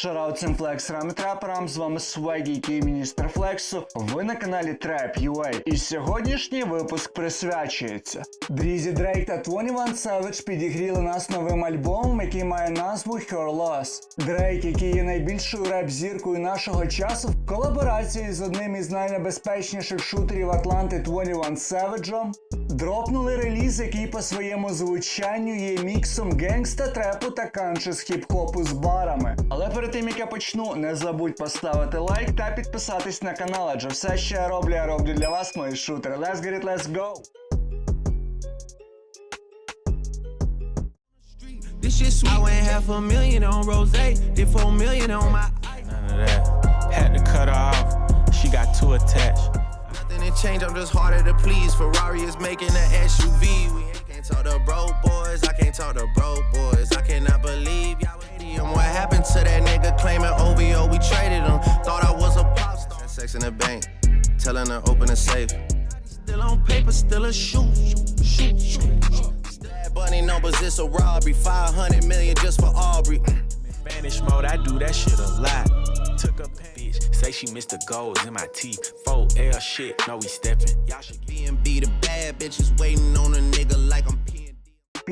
Шараут цим флексерам і траперам, з вами Свегі, який міністр Флексу. Ви на каналі Trap UA. І сьогоднішній випуск присвячується. Дрізі Дрейк та 21 Savage підігріли нас новим альбомом, який має назву Her Loss. Дрейк, який є найбільшою реп-зіркою нашого часу, в колаборації з одним із найнебезпечніших шутерів Атланти 21 Savage, дропнули реліз, який по своєму звучанню є міксом генгста трепу та канче з хіп-хопу з барами. Але перед тим як я почну, не забудь поставити лайк та підписатись на канал, адже все, що я роблю, я роблю для вас, мої шутери. Let's get it, let's go! This shit sweet. I went half a million on rose, did four million on my ice. None of that. Had to cut her off. She got too attached. Nothing to change, I'm just harder to please. Ferrari is making an SUV. Can't talk to broke boys, I can't talk to broke boys. I cannot believe y'all was. What happened to that nigga claiming OVO? We traded him. Thought I was a pop star. Sex in the bank, telling her open the safe. Still on paper, still a shoot. Shoot, shoot, shoot. Stab bunny numbers, it's a robbery. 500 million just for Aubrey. Mm. Spanish mode, I do that shit a lot. Took a bitch, say she missed the goals in my teeth. 4L shit, know we steppin'. Y'all should get B&B, the bad bitches waiting on a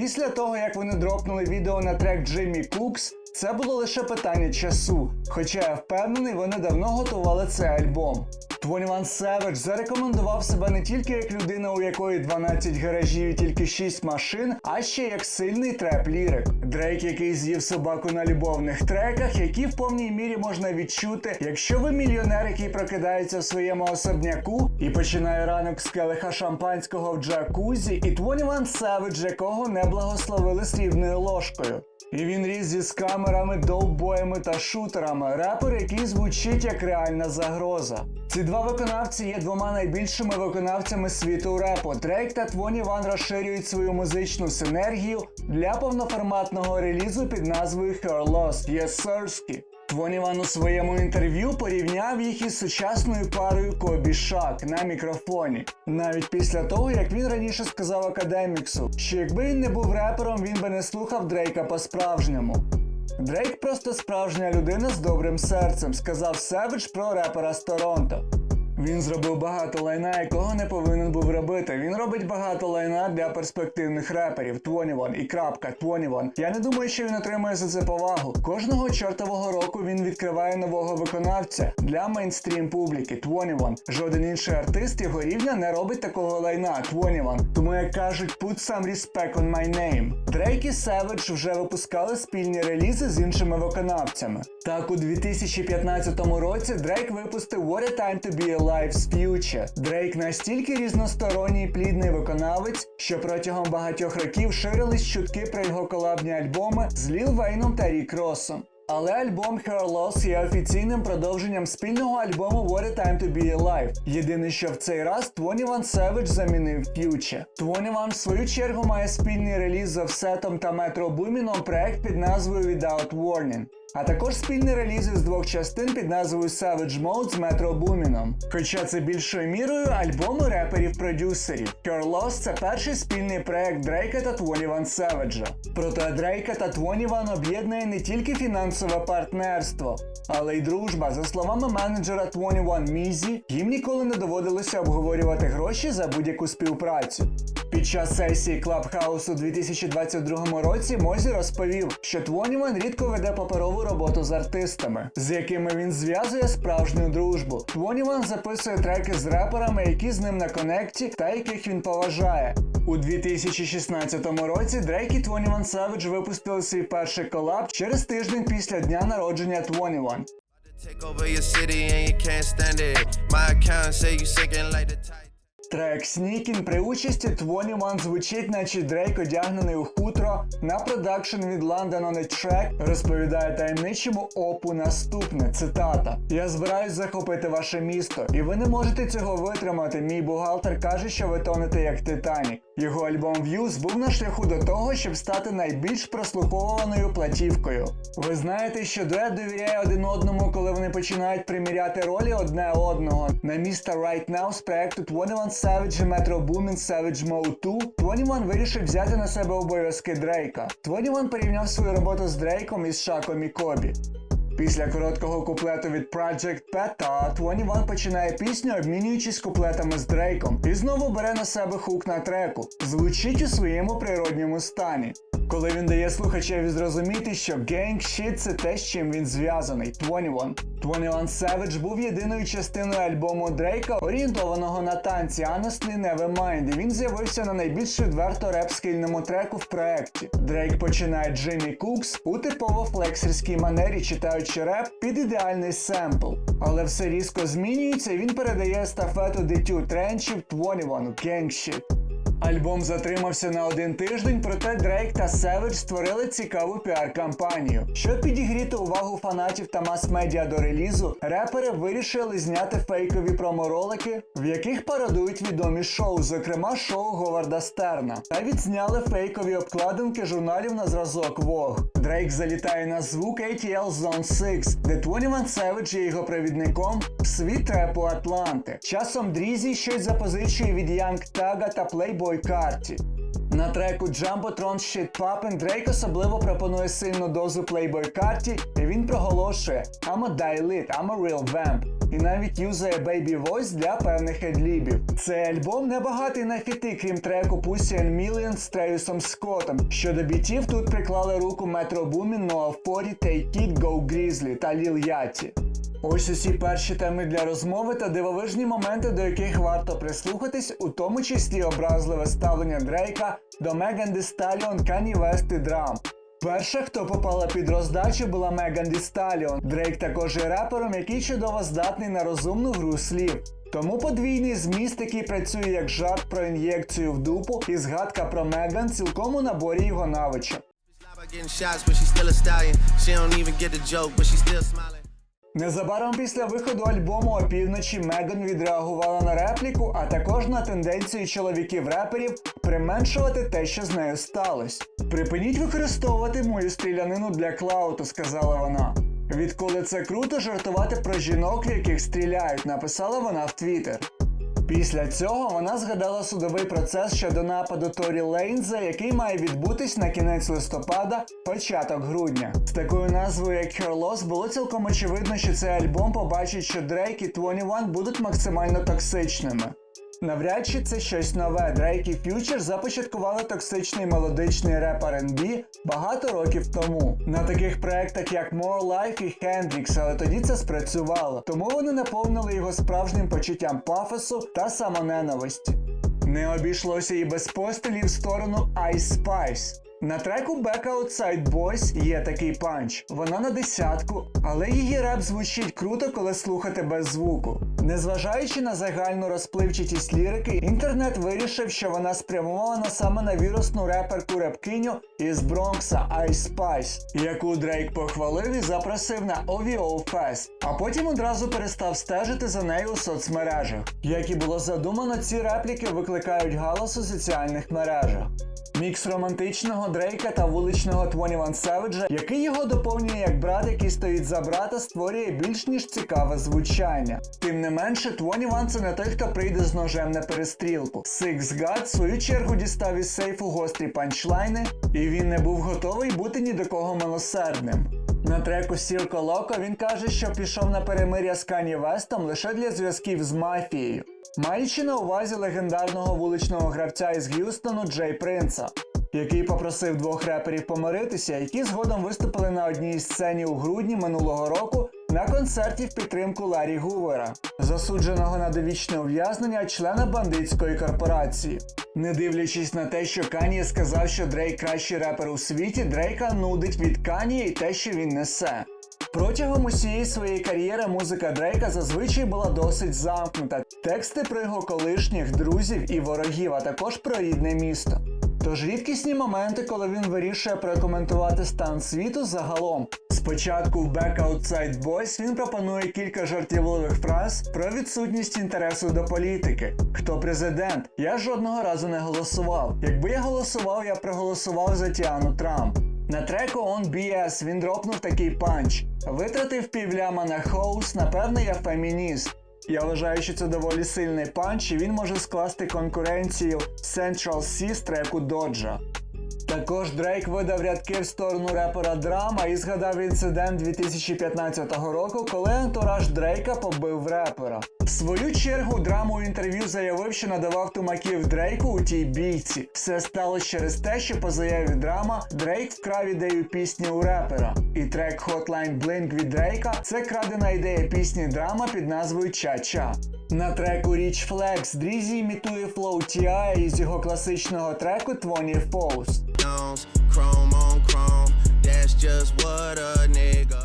Після того, як вони дропнули відео на трек Джиммі Кукс, це було лише питання часу. Хоча я впевнений, вони давно готували цей альбом. 21 Savage зарекомендував себе не тільки як людина, у якої 12 гаражів і тільки 6 машин, а ще як сильний треп-лірик. Дрейк, який з'їв собаку на любовних треках, які в повній мірі можна відчути, якщо ви мільйонер, який прокидається в своєму особняку і починає ранок з келиха шампанського в джакузі, і 21 Savage, якого не благословили срібною ложкою. І він ріс зі скамерами, довбоями та шутерами. Репер, який звучить як реальна загроза. Ці два виконавці є двома найбільшими виконавцями світу репу. Дрейк та 21 розширюють свою музичну синергію для повноформатного релізу під назвою Her Lost Yes Sirski. 21 у своєму інтерв'ю порівняв їх із сучасною парою Кобі Шак на мікрофоні. Навіть після того, як він раніше сказав академіксу, що якби він не був репером, він би не слухав Дрейка по-справжньому. Дрейк просто справжня людина з добрим серцем, сказав Севич про репера з Торонто. Він зробив багато лайна, якого не повинен був робити. Він робить багато лайна для перспективних реперів. 21 і крапка 21. Я не думаю, що він отримує за це повагу. Кожного чортового року він відкриває нового виконавця для мейнстрім публіки. 21. Жоден інший артист його рівня не робить такого лайна. 21. Тому як кажуть, put some respect on my name. Дрейк і Savage вже випускали спільні релізи з іншими виконавцями. Так, у 2015 році Дрейк випустив What a Time to Be Alive з Future. Дрейк настільки різносторонній плідний виконавець, що протягом багатьох років ширились чутки про його колабні альбоми з Ліл Вейном та Рік Росом. Але альбом Her Loss є офіційним продовженням спільного альбому What a Time to Be Alive. Єдине, що в цей раз 21 Savage замінив Future. 21 в свою чергу має спільний реліз з Offsetом та Metro Boomin проект під назвою Without Warning. А також спільний реліз із двох частин під назвою Savage Mode з Metro Boomin. Хоча це більшою мірою альбоми реперів-продюсерів. Her Loss – це перший спільний проект Дрейка та 21 Savage. Проте Дрейка та 21 об'єднує не тільки фінансове партнерство, але й дружба. За словами менеджера 21 Мізі, їм ніколи не доводилося обговорювати гроші за будь-яку співпрацю. Під час сесії Clubhouse у 2022 році Мозі розповів, що 21 рідко веде паперову роботу з артистами, з якими він зв'язує справжню дружбу. 21 записує треки з реперами, які з ним на конекті та яких він поважає. У 2016 році Дрейк і 21 Savage випустили свій перший колаб через тиждень після дня народження 21. Трек Снікін при участі 21 звучить, наче Дрейк одягнений у хутро на продакшн від London on a Track розповідає таємничому опу наступне цитата: Я збираюсь захопити ваше місто, і ви не можете цього витримати. Мій бухгалтер каже, що ви тонете як Титанік. Його альбом Views був на шляху до того, щоб стати найбільш прослуховуваною платівкою. Ви знаєте, що дует довіряє один одному, коли вони починають приміряти ролі одне одного. На міста Right Now з проекту 21 Savage і Metro Boomin Savage Mode 2 21 вирішив взяти на себе обов'язки Дрейка. 21 порівняв свою роботу з Дрейком із Шаком і Кобі. Після короткого куплету від Project Peta 21 починає пісню, обмінюючись куплетами з Дрейком, і знову бере на себе хук на треку, звучить у своєму природньому стані. Коли він дає слухачеві зрозуміти, що Gang Shit – це те, з чим він зв'язаний. 21. 21 Savage був єдиною частиною альбому Дрейка, орієнтованого на танці Honestly Nevermind, і він з'явився на найбільш відверто реп-скільному треку в проекті. Дрейк починає Джиммі Кукс у типово флексерській манері, читаючи реп під ідеальний семпл. Але все різко змінюється, і він передає естафету дитю тренчів 21 Gang Shit. Альбом затримався на один тиждень, проте Дрейк та Севедж створили цікаву піар-кампанію. Щоб підігріти увагу фанатів та мас-медіа до релізу, репери вирішили зняти фейкові проморолики, в яких пародують відомі шоу, зокрема шоу Говарда Стерна. Та відзняли фейкові обкладинки журналів на зразок Vogue. Дрейк залітає на звук ATL Zone 6, де 21 Savage є його провідником в світ репу Атланти. Часом Дрізі щось запозичує від Янг Тага та Playboy Карті. На треку Jumbotron Shit Poppin' Дрейк особливо пропонує сильну дозу Playboy Карті, і він проголошує I'm a die I'm a real vamp. І навіть юзає Baby Voice для певних едлібів. Цей альбом не багатий на фіти, крім треку Pussy and Million з Тревісом Скоттом. Щодо бітів тут приклали руку Metro Boomin, Noah 40, Take It, Go Grizzly та Lil Yachty. Ось усі перші теми для розмови та дивовижні моменти, до яких варто прислухатись, у тому числі образливе ставлення Дрейка до Меган Thee Stallion, Kanye West і Драм. Перша, хто попала під роздачу, була Меган Stallion. Дрейк також є репером, який чудово здатний на розумну гру слів. Тому подвійний зміст, який працює як жарт про ін'єкцію в дупу, і згадка про Меган цілком у наборі його навичок. Незабаром після виходу альбому опівночі Меган відреагувала на репліку, а також на тенденцію чоловіків-реперів применшувати те, що з нею сталося. Припиніть використовувати мою стрілянину для клауту, сказала вона. Відколи це круто жартувати про жінок, в яких стріляють, написала вона в Твіттер. Після цього вона згадала судовий процес щодо нападу Торі Лейнза, який має відбутись на кінець листопада, початок грудня. З такою назвою як Her Loss було цілком очевидно, що цей альбом побачить, що Дрейк і 21 будуть максимально токсичними. Навряд чи це щось нове. Дрейк і Ф'ючер започаткували токсичний мелодичний реп R&B багато років тому. На таких проектах як More Life і Hendrix, але тоді це спрацювало. Тому вони наповнили його справжнім почуттям пафосу та самоненависті. Не обійшлося і без постелів в сторону Ice Spice. На треку Back Outside Boys є такий панч. Вона на десятку, але її реп звучить круто, коли слухати без звуку. Незважаючи на загальну розпливчатість лірики, інтернет вирішив, що вона спрямована саме на вірусну реперку репкиню із Бронкса Ice Spice, яку Дрейк похвалив і запросив на OVO Fest, а потім одразу перестав стежити за нею у соцмережах. Як і було задумано, ці репліки викликають галас у соціальних мережах. Мікс романтичного Дрейка та вуличного 21 Savage, який його доповнює як брат, який стоїть за брата, створює більш ніж цікаве звучання. Тим не менше, 21 це не той, хто прийде з ножем на перестрілку. Six God в свою чергу дістав із сейфу гострі панчлайни, і він не був готовий бути ні до кого милосердним. На треку Сірко Локо він каже, що пішов на перемир'я з Кані Вестом лише для зв'язків з мафією, маючи на увазі легендарного вуличного гравця із Г'юстону Джей Принца, який попросив двох реперів помиритися, які згодом виступили на одній сцені у грудні минулого року на концерті в підтримку Ларі Гувера, засудженого на довічне ув'язнення члена бандитської корпорації. Не дивлячись на те, що Каніє сказав, що Дрейк кращий репер у світі, Дрейка нудить від Каніє і те, що він несе. Протягом усієї своєї кар'єри музика Дрейка зазвичай була досить замкнута. Тексти про його колишніх друзів і ворогів, а також про рідне місто. Тож рідкісні моменти, коли він вирішує прокоментувати стан світу загалом. Спочатку в Back Outside Boys він пропонує кілька жартівливих фраз про відсутність інтересу до політики. Хто президент? Я жодного разу не голосував. Якби я голосував, я проголосував за Тіану Трамп. На треку On BS він дропнув такий панч. Витратив півляма на хоус, напевне, я фемініст. Я вважаю, що це доволі сильний панч, і він може скласти конкуренцію Central з треку Доджа. Також Дрейк видав рядки в сторону репера Драма і згадав інцидент 2015 року, коли антураж Дрейка побив репера. В свою чергу драма у інтерв'ю заявив, що надавав тумаків Дрейку у тій бійці. Все сталося через те, що по заяві драма Дрейк вкрав ідею пісні у репера. І трек Hotline Blink від Дрейка це крадена ідея пісні драма під назвою Ча-Ча. На треку Rich Flex Дрізі імітує флоу T.I. із його класичного треку 20 Pose. Stones, chrome on chrome. That's just what a nigga.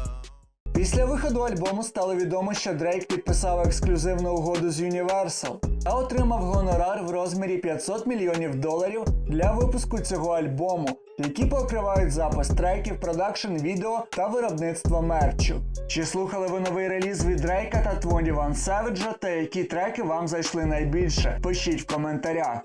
Після виходу альбому стало відомо, що Дрейк підписав ексклюзивну угоду з Universal та отримав гонорар в розмірі 500 мільйонів доларів для випуску цього альбому, які покривають запис треків, продакшн відео та виробництво мерчу. Чи слухали ви новий реліз від Дрейка та 21 Savage та які треки вам зайшли найбільше? Пишіть в коментарях.